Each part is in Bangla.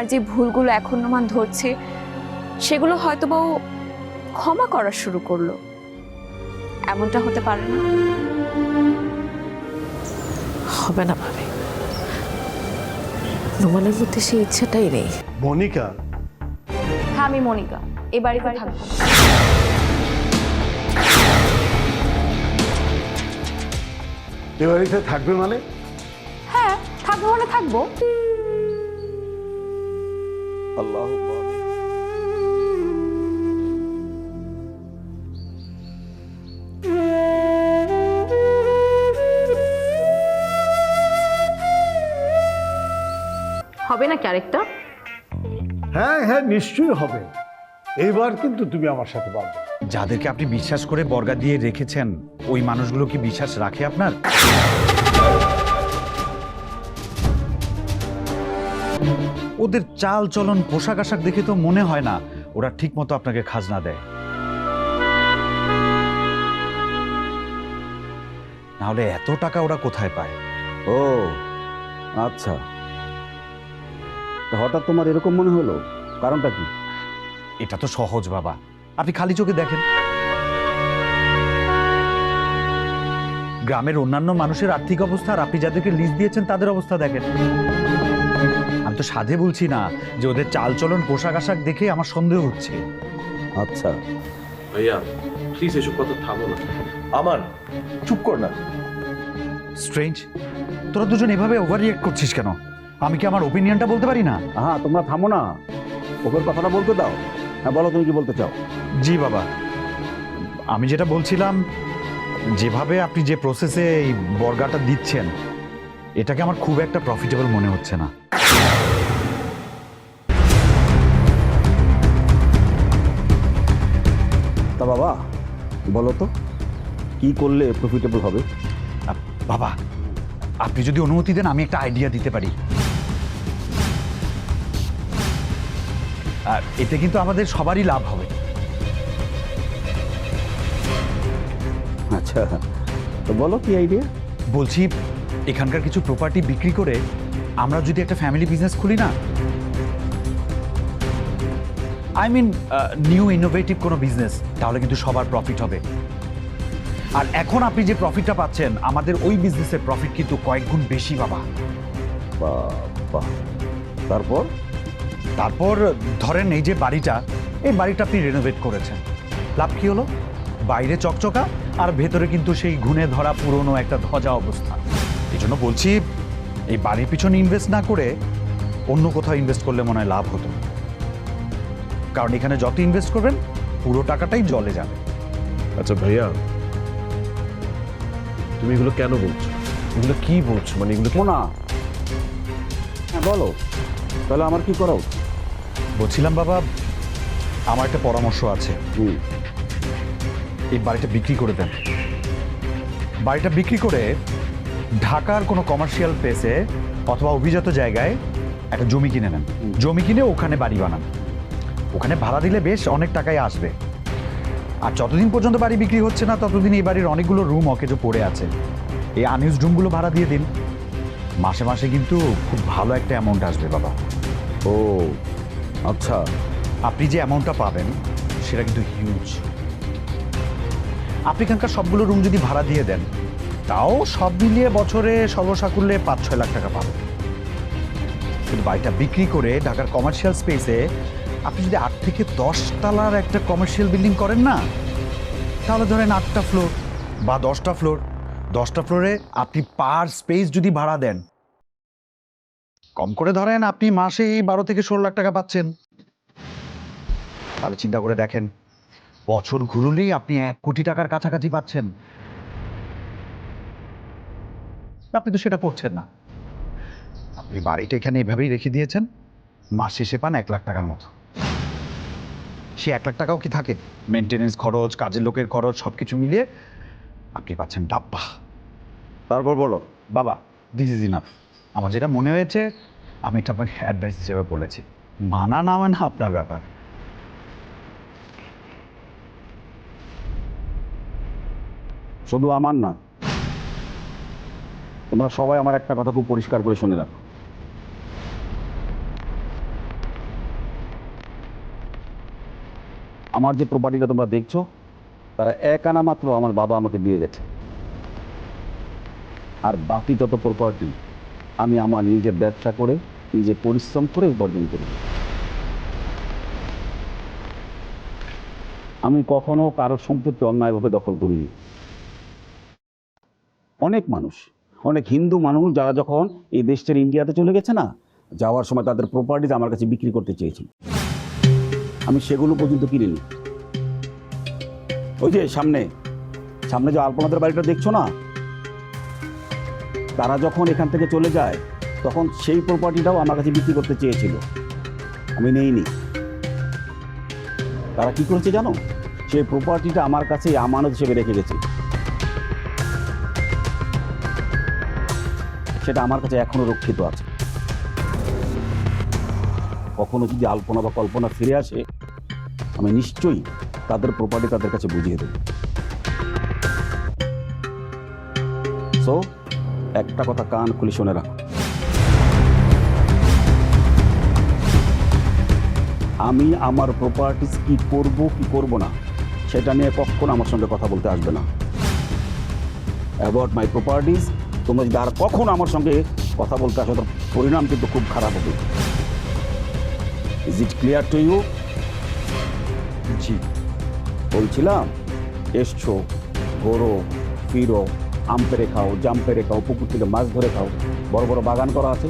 আমার যে ভুলগুলো এখন মান ধরছে সেগুলো হয়তো বা ও ক্ষমা করা শুরু করল। এমনটা হতে পারে না? হবে না ভাবে। নোমানের মধ্যে সেই ইচ্ছাটাই নেই। মনিকা? হ্যাঁ আমি মনিকা। এ বাড়িতে থাকব। এ বাড়িতে থাকবে মানে? হ্যাঁ থাকব মানে থাকব। আল্লাহ হবে না ক্যারেক্টার হ্যাঁ হ্যাঁ নিশ্চয়ই হবে। এইবার কিন্তু তুমি আমার সাথে পারবে। যাদেরকে আপনি বিশ্বাস করে বর্গা দিয়ে রেখেছেন ওই মানুষগুলো কি বিশ্বাস রাখে আপনার? ওদের চাল চলন পোশাক আশাক দেখে তো মনে হয় না ওরা ঠিক মতো আপনাকে খাজনা দেয়। নাহলে এত টাকা ওরা কোথায় পায়? ও আচ্ছা। হঠাৎ তোমার এরকম মনে হলো? কারণটা কি? এটা তো সহজ বাবা। আপনি খালি চোখে দেখেন। গ্রামের অন্যান্য মানুষের আর্থিক অবস্থা আর আপনি যাদেরকে লিজ দিয়েছেন তাদের অবস্থা দেখেন। আমি তো সাধে বলছি না যে ওদের চালচলন পোশাক আশাক দেখে আমার সন্দেহ হচ্ছে। আচ্ছা। ভাইয়া প্লিজ এসব কথা থামো না। আমার চুপ কর না। স্ট্রেঞ্জ তোরা দুজন এভাবে ওভার রিয়েক্ট করছিস কেন? আমি কি আমার ওপিনিয়নটা বলতে পারি না? হ্যাঁ তোমরা থামো না। ওপর কথাটা বলতে দাও। হ্যাঁ বলো তুমি কি বলতে চাও? জি বাবা। আমি যেটা বলছিলাম যেভাবে আপনি যে প্রসেসে এই বর্গাটা দিচ্ছেন এটাকে আমার খুব একটা প্রফিটেবল মনে হচ্ছে না। তা বাবা বলো তো কি করলে প্রফিটেবল হবে? বাবা আপনি যদি অনুমতি দেন আমি একটা আইডিয়া দিতে পারি। আর এতে কিন্তু আমাদের সবারই লাভ হবে। আচ্ছা তো বলো কি আইডিয়া বলছি এখানকার কিছু প্রপার্টি বিক্রি করে আমরা যদি একটা ফ্যামিলি বিজনেস খুলি না? আই মিন নিউ ইনোভেটিভ কোনো বিজনেস তাহলে কিন্তু সবার প্রফিট হবে। আর এখন আপনি যে প্রফিটটা পাচ্ছেন আমাদের ওই বিজনেসের প্রফিট কিন্তু কয়েক গুণ বেশি বাবা। তারপর? তারপর ধরেন এই যে বাড়িটা এই বাড়িটা আপনি রেনোভেট করেছেন। লাভ কি হলো? বাইরে চকচকা আর ভেতরে কিন্তু সেই ঘুণে ধরা পুরনো একটা ধজা অবস্থা। এই জন্য বলছি এই বাড়ির পিছনে ইনভেস্ট না করে অন্য কোথাও ইনভেস্ট করলে মনে হয় লাভ হতো। কারণ এখানে যত ইনভেস্ট করবেন পুরো টাকাটাই জলে যাবে। আচ্ছা ভাইয়া তুমি এগুলো কেন বলছো? এগুলো কি বলছো? মানে এগুলো শোনা হ্যাঁ বলো। তাহলে আমার কি করা? উচিত? বলছিলাম বাবা আমার একটা পরামর্শ আছে। হুম। এই বাড়িটা বিক্রি করে দেন। বাড়িটা বিক্রি করে ঢাকার কোনো কমার্শিয়াল প্লেসে অথবা অভিজাত জায়গায় একটা জমি কিনে নেন। জমি কিনে ওখানে বাড়ি বানান। ওখানে ভাড়া দিলে বেশ অনেক টাকাই আসবে। আর যতদিন পর্যন্ত বাড়ি বিক্রি হচ্ছে না ততদিন এই বাড়ির অনেকগুলো রুম অকেজো পড়ে আছে। এই আনইউজ রুমগুলো ভাড়া দিয়ে দিন। মাসে মাসে কিন্তু খুব ভালো একটা অ্যামাউন্ট আসবে বাবা। ও আচ্ছা। আপনি যে অ্যামাউন্টটা পাবেন সেটা কিন্তু হিউজ আপনি এখানকার সবগুলো রুম যদি ভাড়া দিয়ে দেন তাও সব মিলিয়ে বছরে সর্বসাকুল্যে পাঁচ ছয় লাখ টাকা পাবেন। কিন্তু বাড়িটা বিক্রি করে ঢাকার কমার্শিয়াল স্পেসে আপনি যদি আট থেকে দশ তলার একটা কমার্শিয়াল বিল্ডিং করেন না, তাহলে ধরেন আটটা ফ্লোর বা দশটা ফ্লোর দশটা ফ্লোরে আপনি পার স্পেস যদি ভাড়া দেন, কম করে ধরেন আপনি মাসে বারো থেকে ষোলো লাখ টাকা পাচ্ছেন। তাহলে চিন্তা করে দেখেন, বছর ঘুরলেই আপনি এক কোটি টাকার কাছাকাছি পাচ্ছেন। আপনি তো সেটা করছেন না। আপনি বাড়িটা এখানে এভাবেই রেখে দিয়েছেন? মাস শেষে পান এক লাখ টাকার মতো। সে এক লাখ টাকাও কি থাকে? মেনটেনেন্স খরচ, কাজের লোকের খরচ সব কিছু মিলিয়ে আপনি পাচ্ছেন ডাব্বা। তারপর বলো, বাবা দিস ইজ ইনাফ আমার যেটা মনে হয়েছে, আমি এটা আপনাকে অ্যাডভাইস হিসেবে বলেছি। মানা না মানা আপনার ব্যাপার। শুধু আমার না তোমরা সবাই আমার একটা কথা খুব পরিষ্কার করে শুনে রাখো। আমার যে প্রপার্টিটা তোমরা দেখছ, তারা এক আনা মাত্র আমার বাবা আমাকে দিয়ে গেছে। আর বাকি যত প্রপার্টি আমি আমার নিজের ব্যবসা করে নিজে পরিশ্রম করে উপার্জন করি। আমি কখনো কারোর সম্পত্তি অন্যায়ভাবে দখল করিনি। অনেক মানুষ অনেক হিন্দু মানুষ যারা যখন এই দেশ ছেড়ে ইন্ডিয়াতে চলে গেছে না, যাওয়ার সময় তাদের প্রপার্টিজ আমার কাছে বিক্রি করতে চেয়েছিল। আমি সেগুলো পর্যন্ত কিনিনি। ওই যে সামনে সামনে যে আলপনাদের বাড়িটা দেখছ না? তারা যখন এখান থেকে চলে যায়, তখন সেই প্রপার্টিটাও আমার কাছে বিক্রি করতে চেয়েছিল। আমি নেইনি। তারা কি করেছে জানো? সেই প্রপার্টিটা আমার কাছে আমানত হিসেবে রেখে গেছে। সেটা আমার কাছে এখনও রক্ষিত আছে। কখনো যদি আলপনা বা কল্পনা ফিরে আসে, আমি নিশ্চয়ই তাদের প্রপার্টি তাদের কাছে বুঝিয়ে দেব। সো একটা কথা কান খুলে শুনে রাখো। আমি আমার প্রপার্টিস কি করব কি করব না, সেটা নিয়ে কখনো আমার সঙ্গে কথা বলতে আসবে না। অ্যাবাউট মাই প্রপার্টিস তোমরা যদি আর কখন আমার সঙ্গে কথা বলতে আসো, তার পরিণাম কিন্তু খুব খারাপ হবে। Is it clear to you জি। বলছিলাম, এসছো, ঘোরো, ফিরো, আম পেরে খাও, জাম পেরে খাও, পুকুর থেকে মাছ ধরে খাও, বড় বড় বাগান করা আছে।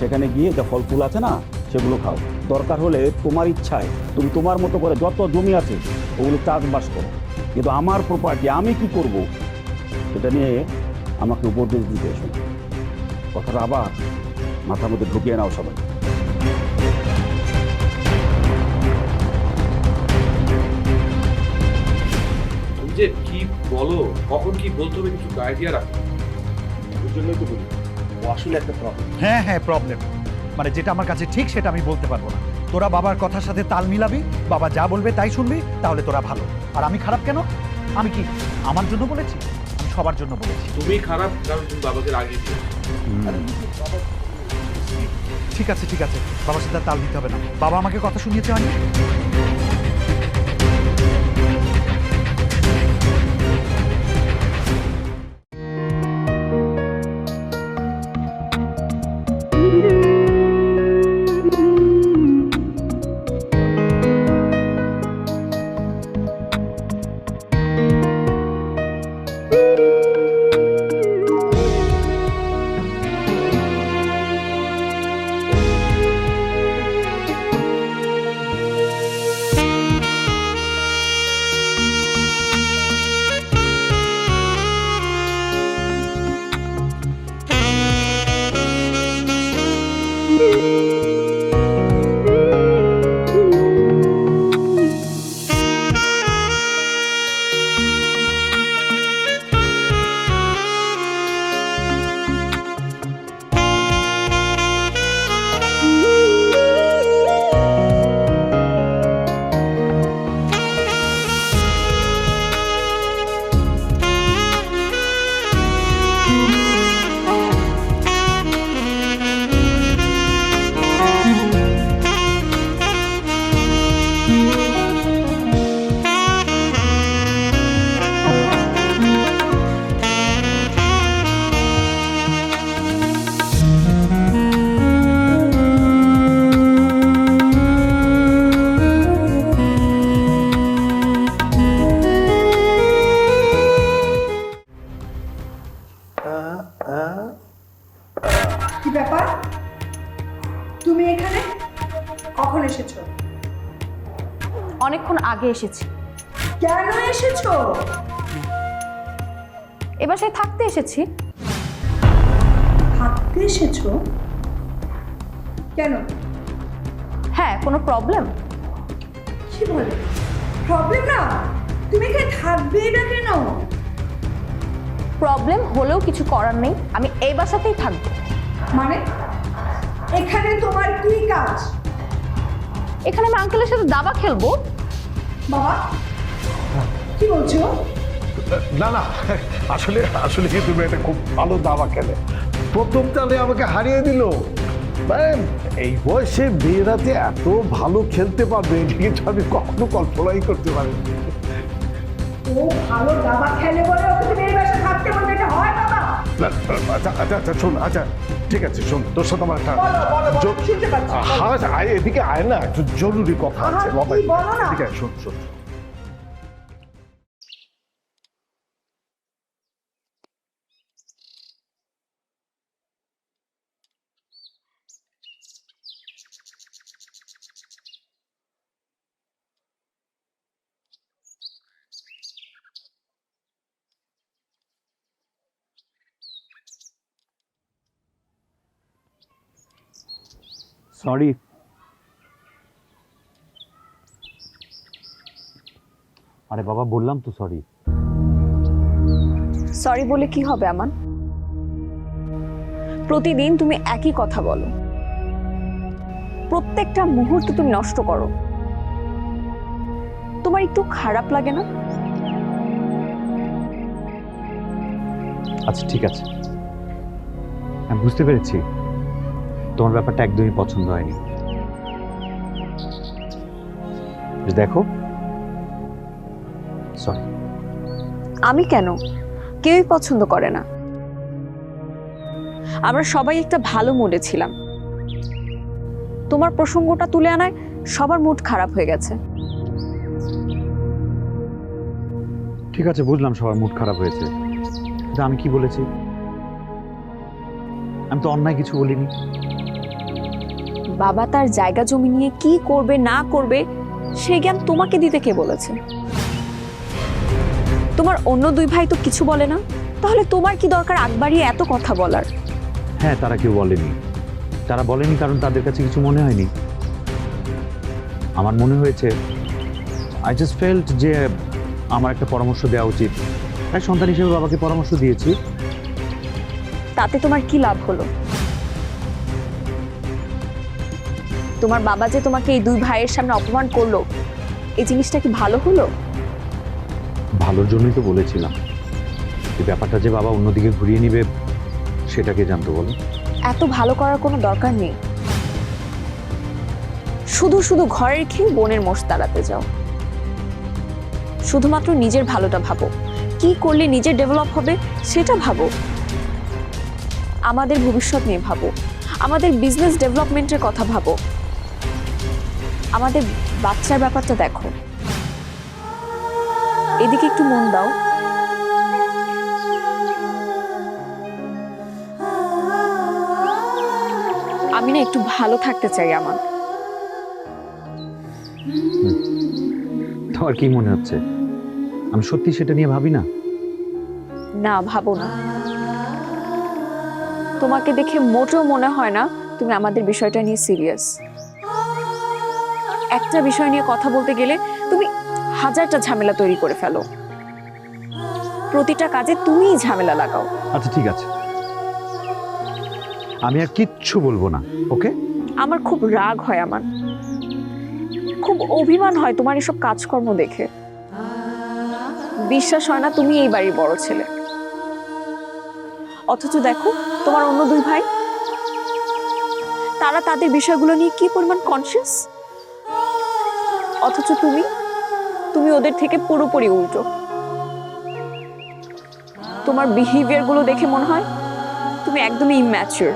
সেখানে গিয়ে যা ফল ফুল আছে না, সেগুলো খাও। দরকার হলে তোমার ইচ্ছায়, তুমি তোমার মতো করে যত জমি আছে, ওগুলো চাষবাস করো। কিন্তু আমার প্রপার্টি আমি কি করব? সেটা নিয়ে আমাকে উপদেশ দিতে এসো। কথাটা আবার মাথার মধ্যে ঢুকিয়ে নাও সবাই। যে কি বলো কখন কি বলতে হবে কিছু আইডিয়া রাখো। ওই জন্যই তো বলি। ও আসলে একটা প্রবলেম হ্যাঁ হ্যাঁ প্রবলেম মানে যেটা আমার কাছে ঠিক সেটা আমি বলতে পারব না। তোরা বাবার কথার সাথে তাল মিলাবি বাবা যা বলবে তাই শুনবি তাহলে তোরা ভালো। আর আমি খারাপ কেন? আমি কি আমার জন্য বলেছি? সবার জন্য বলেছি। তুমি খারাপ কারণ তুমি বাবাকে রাগিয়ে ঠিক আছে ঠিক আছে। বাবার সাথে তাল দিতে হবে না। বাবা আমাকে কথা শুনিয়েছে হয়নি কি ব্যাপার? তুমি এখানে? কখন এসেছ? অনেকক্ষণ আগে এসেছি। কেন এসেছ? এ বাসায় থাকতে এসেছি। থাকতে এসেছ? কেন? হ্যাঁ কোনো প্রবলেম কি বলে? প্রবলেম না? তুমি এখানে থাকবে না কেন? প্রবলেম হলেও কিছু করার নেই। আমি এই বাসাতেই থাকব। মানে? এখানে তোমার কি কাজ? এখানে আমি আঙ্কেলের সাথে দাবা খেলব। বাবা কি বলছো? না না আসলে আসলে কি তুমি একটা খুব ভালো দাবা খেলে। প্রথম চালে আমাকে হারিয়ে দিল। মানে এই বয়সে মেয়েরা যে এত ভালো খেলতে পারবে এটা কিন্তু আমি কখনো কল্পনাই করতে পারিনি। ও ভালো দাবা খেলে বলে ওকে তুমি এই বাসায় থাকতে বলবে এটা হয় বাবা। আচ্ছা আচ্ছা আচ্ছা শোন আচ্ছা ঠিক আছে শোন তোর সাথে আমার একটা। হ্যাঁ আয়, এদিকে আয় না একটু জরুরি কথা আছে বাবা? ঠিক আছে শোন শোন সরি। আরে বাবা বললাম তো সরি। সরি বলে কি হবে আমান? প্রতিদিন তুমি একই কথা বলো। প্রত্যেকটা মুহূর্ত তুমি নষ্ট করো। তোমার একটু খারাপ লাগে না? আচ্ছা ঠিক আছে। আমি বুঝতে পেরেছি। তোমার ব্যাপারটা একদমই পছন্দ হয়নি। দেখো। সরি আমি কেন? কেউই পছন্দ করে না। আমরা সবাই একটা ভালো মুডে ছিলাম। তোমার প্রসঙ্গটা তুলে আনায় সবার মুড খারাপ হয়ে গেছে। ঠিক আছে বুঝলাম সবার মুড খারাপ হয়েছে। কিন্তু আমি কি বলেছি? আমি তো অন্যায় কিছু বলিনি। বাবা তার জায়গা জমি নিয়ে কি করবে না করবে সেই জ্ঞান তোমাকে দিতে কে বলেছে? তোমার অন্য দুই ভাই তো কিছু বলে না? তাহলে তোমার কি দরকার আগ বাড়িয়ে এত কথা বলার? হ্যাঁ তারা কেউ বলেনি। তারা বলেনি কারণ তাদের কাছে কিছু মনে হয়নি। আমার মনে হয়েছে আই জাস্ট ফেল্ট যে আমার একটা পরামর্শ দেওয়া উচিত। তাই সন্তান হিসেবে বাবাকে পরামর্শ দিয়েছি। তাতে তোমার কি লাভ হলো? তোমার বাবা যে তোমাকে এই দুই ভাইয়ের সামনে অপমান করল এই জিনিসটা কি ভালো হলো? ভালোর জন্যই তো বলেছিলাম। এই ব্যাপারটা যে বাবা অন্যদিকে ঘুরিয়ে নিবে সেটাকে জানতো বলো? এত ভালো করার কোনো দরকার নেই। শুধু শুধু ঘরের খেয়ে বোনের মোষ তাড়াতে যাও। শুধুমাত্র নিজের ভালোটা ভাবো। কি করলে নিজের ডেভেলপ হবে সেটা ভাবো। আমাদের ভবিষ্যৎ নিয়ে ভাবো। আমাদের বিজনেস ডেভেলপমেন্টের কথা ভাবো। আমাদের বাচ্চার ব্যাপারটা দেখো। এদিকে একটু মন দাও। আমি না একটু ভালো থাকতে চাই আমার। তোমার কি মনে হচ্ছে? আমি সত্যি সেটা নিয়ে ভাবি না? না ভাবো না। তোমাকে দেখে মোটেও মনে হয় না তুমি আমাদের বিষয়টা নিয়ে সিরিয়াস একটা বিষয় নিয়ে কথা বলতে গেলে তুমি হাজারটা ঝামেলা তৈরি করে ফেলো। প্রতিটা কাজে তুমিই ঝামেলা লাগাও। আচ্ছা ঠিক আছে। আমি আর কিচ্ছু বলব না ওকে? আমার খুব রাগ হয় আমার। খুব অভিমান হয় তোমার এসব কাজকর্ম দেখে। বিশ্বাস হয় না তুমি এই বাড়ির বড় ছেলে। অথচ দেখো তোমার অন্য দুই ভাই তারা তাদের বিষয়গুলো নিয়ে কি পরিমাণ কনসিয়াস অথচ তুমি তুমি ওদের থেকে পুরোপুরি উল্টো। তোমার বিহেভিয়ারগুলো দেখে মনে হয় তুমি একদমই ইম্যাচিওর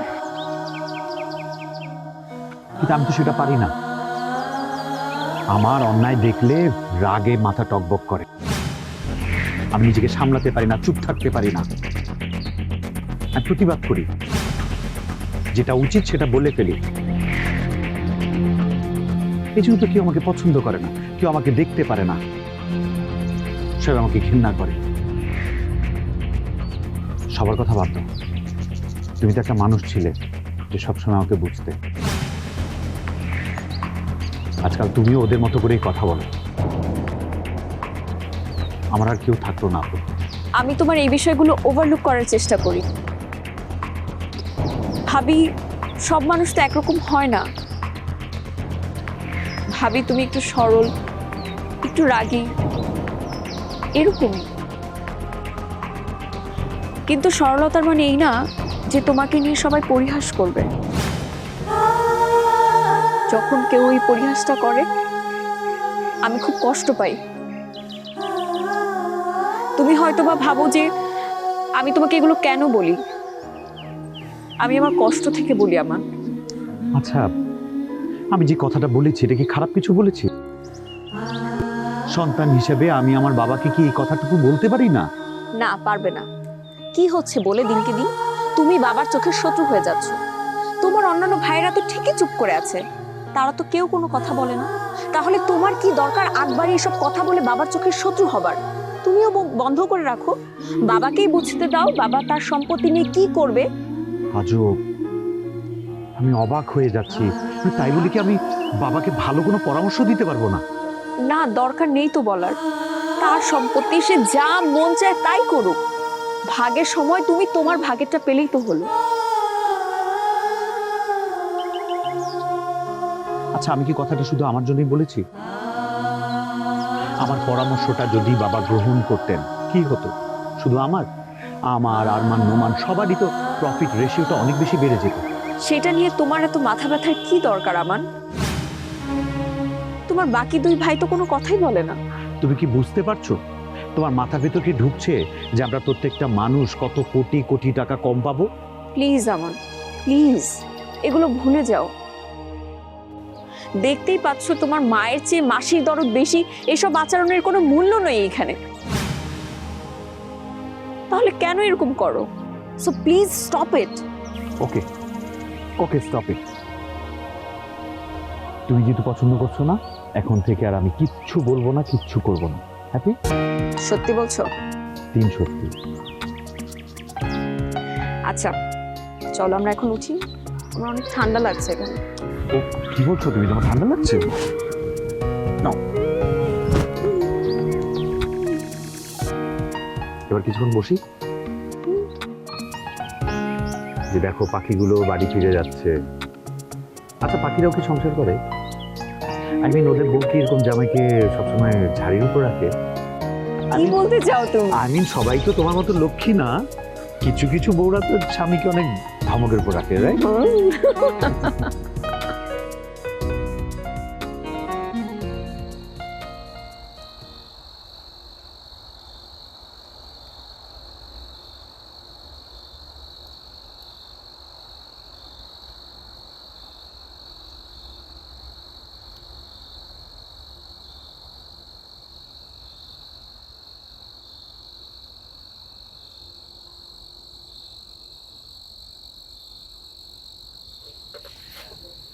কিন্তু আমি তো সেটা পারি না। আমার অন্যায় দেখলে রাগে মাথা টকবক করে। আমি নিজেকে সামলাতে পারি না, চুপ থাকতে পারি না। আমি প্রতিবাদ করি। যেটা উচিত সেটা বলে ফেলি। এই জন্য তো কেউ আমাকে পছন্দ করে না। কেউ আমাকে দেখতে পারে না। সবাই আমাকে ঘৃণা করে। সবার কথা দাও। তুমি তো একটা মানুষ ছিলে যে সবসময় আমাকে বুঝতে। আজকাল তুমিও ওদের মতো করেই কথা বলো। আমার আর কেউ থাকল না। আমি তোমার এই বিষয়গুলো ওভারলুক করার চেষ্টা করি। ভাবি, সব মানুষ তো একরকম হয় না। ভাবি, তুমি একটু সরল, একটু রাগী। এরকমই। কিন্তু সরলতার মানে এই না যে তোমাকে নিয়ে সবাই পরিহাস করবে। যখন কেউ এই পরিহাসটা করে, আমি খুব কষ্ট পাই। তুমি হয়তো বা ভাবো যে আমি তোমাকে এগুলো কেন বলি? আমি আমার কষ্ট থেকে বলি আমার আচ্ছা আমি যে কথাটা বলেছি এটা কি খারাপ কিছু বলেছি? সন্তান হিসেবে আমি আমার বাবাকে কি এই কথাটুকু বলতে পারি না? না পারবে না। কি হচ্ছে বলে দিনকে দিন? তুমি বাবার চোখের শত্রু হয়ে যাচ্ছ। তোমার অন্যান্য ভাইয়েরা তো ঠিকই চুপ করে আছে। তারা তো কেউ কোনো কথা বলে না। তাহলে তোমার কি দরকার আকবারই এসব কথা বলে বাবার চোখের শত্রু হবার? তুমিও বন্ধ করে রাখো। বাবাকেই বুঝতে দাও বাবা তার সম্পত্তি নিয়ে কি করবে। আজব। আমি অবাক হয়ে যাচ্ছি। তাই বলে কি আমি বাবাকে ভালো কোনো পরামর্শ দিতে পারব না? না দরকার নেই তো বলার। তার সম্পত্তি সে যা মন চায় তাই করুক। ভাগের সময় তুমি তোমার ভাগেরটা পেলেই তো হলো। আচ্ছা আমি কি কথাটা শুধু আমার জন্যই বলেছি? আমার পরামর্শটা যদি বাবা গ্রহণ করতেন কি হতো? শুধু আমার? আমার আরমান নোমান সবারই তো প্রফিট রেশিওটা অনেক বেশি বেড়ে যেত। সেটা নিয়ে তোমার এত মাথা ব্যথার কি দরকার আমান? তোমার বাকি দুই ভাই তো কোনো কথাই বলে না। তুমি কি বুঝতে পারছ? তোমার মাথা ভেতর কি ঢুকছে যে আমরা প্রত্যেকটা মানুষ কত কোটি কোটি টাকা কম পাবো? প্লিজ আমান প্লিজ এগুলো ভুলে যাও। দেখতেই পাচ্ছ তোমার মায়ের চেয়ে মাসির দরদ বেশি এসব আচরণের কোনো মূল্য নেই এখানে। তাহলে কেন এরকম করো? So please stop it okay okay stop it তুমি যেহেতু পছন্দ করছ না এখন থেকে আর আমি কিচ্ছু বলব না কিচ্ছু করব না। হ্যাপি সত্যি বলছো? তিন সত্যি। আচ্ছা চলো আমরা এখন উঠি। আমার অনেক ঠান্ডা লাগছে এখানে। ও কি বলছো তুমি? তোমার ঠান্ডা লাগছে? নাও। এবার কিছুক্ষণ বসি। যে দেখো পাখিগুলো বাড়ি ফিরে যাচ্ছে। আচ্ছা পাখিরাও কি সংসার করে? আই মিন ওদের বউ কি এরকম জামাইকে সবসময় ঝাড়ির উপর রাখে? আমি বলতে চাও তুমি? আই মিন সবাই তো তোমার মতো লক্ষ্মী না। কিছু কিছু বউরা তো স্বামীকে অনেক ধমকের উপর রাখে রাইট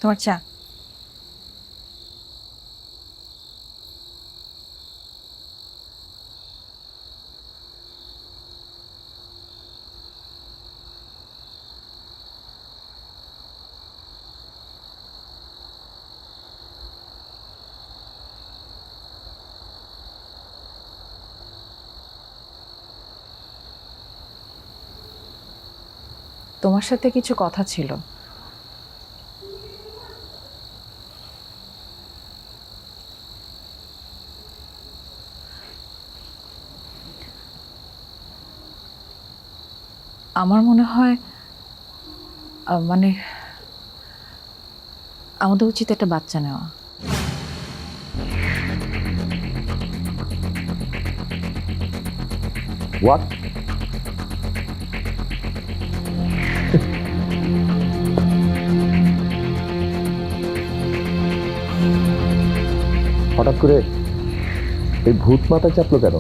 তোমার চা। তোমার সাথে কিছু কথা ছিল। আমার মনে হয় মানে আমাদের উচিত একটা বাচ্চা নেওয়া। হঠাৎ করে এই ভূত মাথা চাপলো কেন?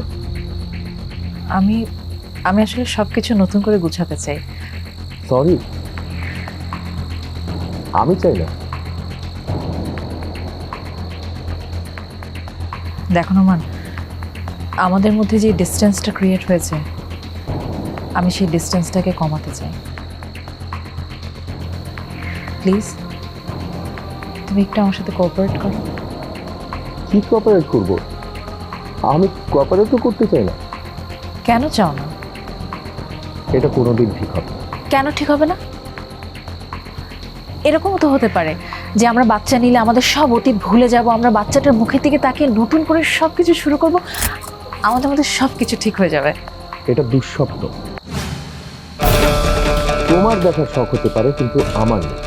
আমি আমি আসলে সব কিছু নতুন করে গুছাতে চাই। সরি আমি চাই না। দেখো নোমান আমাদের মধ্যে যে ডিস্টেন্সটা ক্রিয়েট হয়েছে আমি সেই ডিস্টেন্সটাকে কমাতে চাই। প্লিজ তুমি একটু আমার সাথে কোঅপারেট করো। কি কোঅপারেট করব? আমি কোঅপারেট তো করতে চাই না। কেন চাও না? এটা কোনোদিন ঠিক হবে কেন ঠিক হবে না? এরকমও তো হতে পারে যে আমরা বাচ্চা নিলে আমাদের সব অতীত ভুলে যাব আমরা বাচ্চাটার মুখের দিকে তাকিয়ে নতুন করে সব কিছু শুরু করব আমাদের মধ্যে সব কিছু ঠিক হয়ে যাবে। এটা দুঃস্বপ্ন। তোমার দেখার শখ হতে পারে কিন্তু আমার নেই।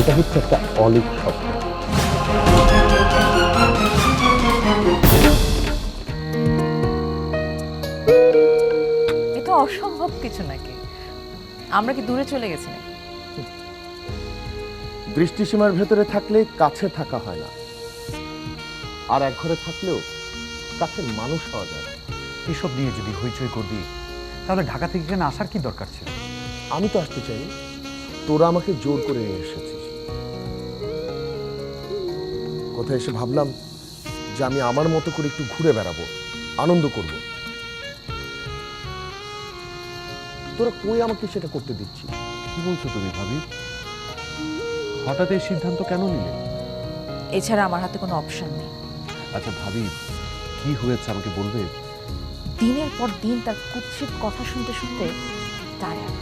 এটা হচ্ছে একটা অলিক স্বপ্ন। কিছু নাকি? আমরা কি দূরে চলে গেছি নাকি? দৃষ্টিসীমার ভেতরে থাকলে কাছে থাকা হয় না। আর এক ঘরে থাকলেও কাছের মানুষ হওয়া যায়। এসব নিয়ে যদি হইচই করবি তাহলে ঢাকা থেকে এখানে আসার কি দরকার ছিল? আমি তো আসতে চাই তোরা আমাকে জোর করে নিয়ে এসেছিস। কোথায় এসে ভাবলাম যে আমি আমার মতো করে একটু ঘুরে বেড়াবো আনন্দ করব। তোরা কই আমাকে সেটা করতে দিচ্ছি কি বলছো তুমি ভাবি? হঠাৎ এই সিদ্ধান্ত কেন নিলে? এছাড়া আমার হাতে কোনো অপশন নেই। আচ্ছা ভাবি কি হয়েছে আমাকে বলবে? দিনের পর দিন তার কুৎসিত কথা শুনতে শুনতে টায়ার্ড